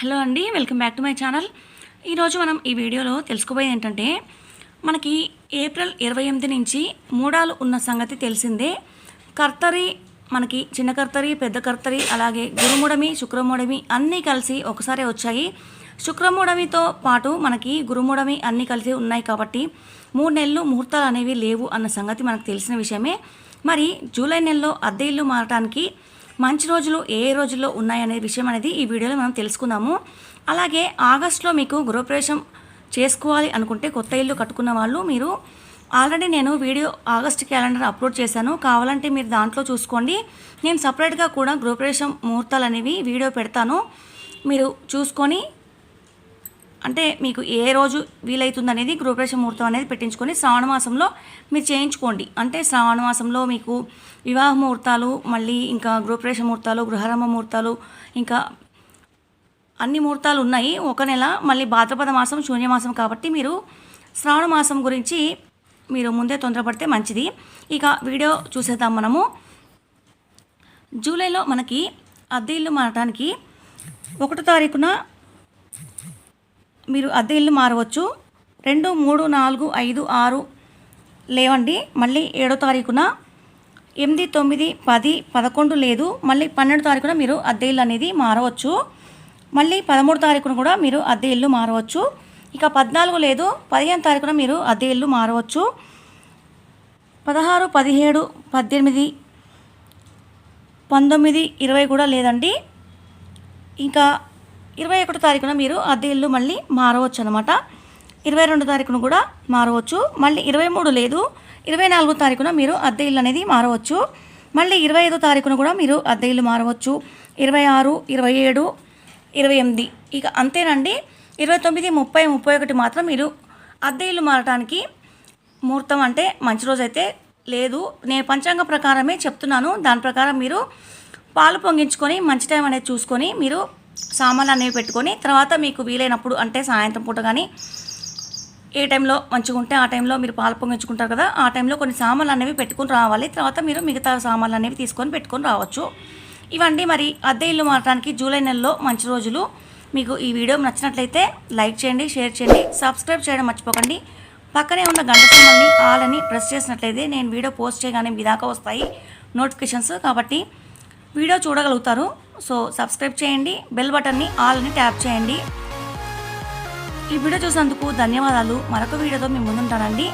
Hello అండి welcome back to my channel. ఈరోజు మనం ఈ వీడియోలో తెలుసుకోబోయేది ఏంటంటే మనకి ఏప్రిల్ ఇరవై ఎనిమిది నుంచి మూడాలు ఉన్న సంగతి తెలిసిందే. కర్తరి మనకి చిన్న కర్తరి పెద్ద కర్తరి అలాగే గురుముడమి శుక్రముడమి అన్నీ కలిసి ఒకసారి వచ్చాయి. శుక్రముడమితో పాటు మనకి గురుముడమి అన్నీ కలిసి ఉన్నాయి కాబట్టి మూడు నెలలు ముహూర్తాలు అనేవి లేవు అన్న సంగతి మనకు తెలిసిన విషయమే. మరి జూలై నెలలో అద్దె ఇల్లు మారటానికి మంచి రోజులు ఏ ఏ రోజుల్లో ఉన్నాయనే విషయం అనేది ఈ వీడియోలో మనం తెలుసుకుందాము. అలాగే ఆగస్ట్లో మీకు గృహప్రవేశం చేసుకోవాలి అనుకుంటే కొత్త ఇల్లు కట్టుకున్న వాళ్ళు మీరు ఆల్రెడీ నేను వీడియో ఆగస్ట్ క్యాలెండర్ అప్లోడ్ చేశాను. కావాలంటే మీరు దాంట్లో చూసుకోండి. నేను సపరేట్గా కూడా గృహప్రవేశం ముహూర్తాలు అనేవి వీడియో పెడతాను. మీరు చూసుకొని అంటే మీకు ఏ రోజు వీలవుతుంది అనేది గృహప్రవేశ ముహూర్తం అనేది పెట్టించుకొని శ్రావణ మాసంలో మీరు చేయించుకోండి. అంటే శ్రావణ మాసంలో మీకు వివాహ ముహూర్తాలు మళ్ళీ ఇంకా గృహప్రవేశ ముహూర్తాలు గృహరమ ముహూర్తాలు ఇంకా అన్ని ముహూర్తాలు ఉన్నాయి. ఒక నెల మళ్ళీ భాద్రపద మాసం శూన్యమాసం కాబట్టి మీరు శ్రావణ మాసం గురించి మీరు ముందే తొందరపడితే మంచిది. ఇక వీడియో చూసేద్దాం మనము. జూలైలో మనకి అద్దె ఇల్లు మారటానికి ఒకటో తారీఖున మీరు అద్దె ఇల్లు మారవచ్చు. రెండు మూడు నాలుగు ఐదు ఆరు లేవండి. మళ్ళీ ఏడో తారీఖున ఎనిమిది తొమ్మిది పది పదకొండు లేదు. మళ్ళీ పన్నెండు తారీఖున మీరు అద్దె ఇల్లు అనేది మారవచ్చు. మళ్ళీ పదమూడు తారీఖున కూడా మీరు అద్దె ఇల్లు మారవచ్చు. ఇక పద్నాలుగు లేదు. పదిహేను తారీఖున మీరు అద్దె ఇల్లు మారవచ్చు. పదహారు పదిహేడు పద్దెనిమిది పంతొమ్మిది ఇరవై కూడా లేదండి. ఇంకా ఇరవై ఒకటో తారీఖున మీరు అద్దె ఇల్లు మళ్ళీ మారవచ్చు అనమాట ఇరవై రెండు తారీఖున కూడా మారవచ్చు. మళ్ళీ ఇరవై మూడు లేదు. ఇరవై నాలుగో తారీఖున మీరు అద్దె ఇల్లు అనేది మారవచ్చు. మళ్ళీ ఇరవై ఐదో తారీఖున కూడా మీరు అద్దె ఇల్లు మారవచ్చు. ఇరవై ఆరు ఇరవై ఏడు ఇరవై ఎనిమిది. ఇక అంతేనండి. ఇరవై తొమ్మిది ముప్పై ముప్పై ఒకటి మాత్రం మీరు అద్దె ఇల్లు మారటానికి ముహూర్తం అంటే మంచి రోజు అయితే లేదు. నేను పంచాంగ ప్రకారమే చెప్తున్నాను. దాని ప్రకారం మీరు పాలు పొంగించుకొని మంచి టైం అనేది చూసుకొని మీరు సామాన్లు అనేవి పెట్టుకొని తర్వాత మీకు వీలైనప్పుడు అంటే సాయంత్రం పూట కానీ ఏ టైంలో మంచిగా ఉంటే ఆ టైంలో మీరు పాలు పొంగించుకుంటారు కదా ఆ టైంలో కొన్ని సామాన్లు అనేవి పెట్టుకుని రావాలి. తర్వాత మీరు మిగతా సామాన్లు అనేవి తీసుకొని పెట్టుకొని రావచ్చు. ఇవండి మరి అద్దె ఇల్లు మారడానికి జూలై నెలలో మంచి రోజులు. మీకు ఈ వీడియో నచ్చినట్లయితే లైక్ చేయండి షేర్ చేయండి సబ్స్క్రైబ్ చేయడం మర్చిపోకండి. పక్కనే ఉన్న గంట సింబల్ని ఆల్ అని ప్రెస్ చేసినట్లయితే నేను వీడియో పోస్ట్ చేయగానే మీ దాకా వస్తాయి నోటిఫికేషన్స్. కాబట్టి వీడియో చూడగలుగుతారు. సో సబ్స్క్రైబ్ చేయండి బెల్ బటన్ని ఆల్ని ట్యాప్ చేయండి. ఈ వీడియో చూసినందుకు ధన్యవాదాలు. మరొక వీడియోతో మేము ముందుంటానండి.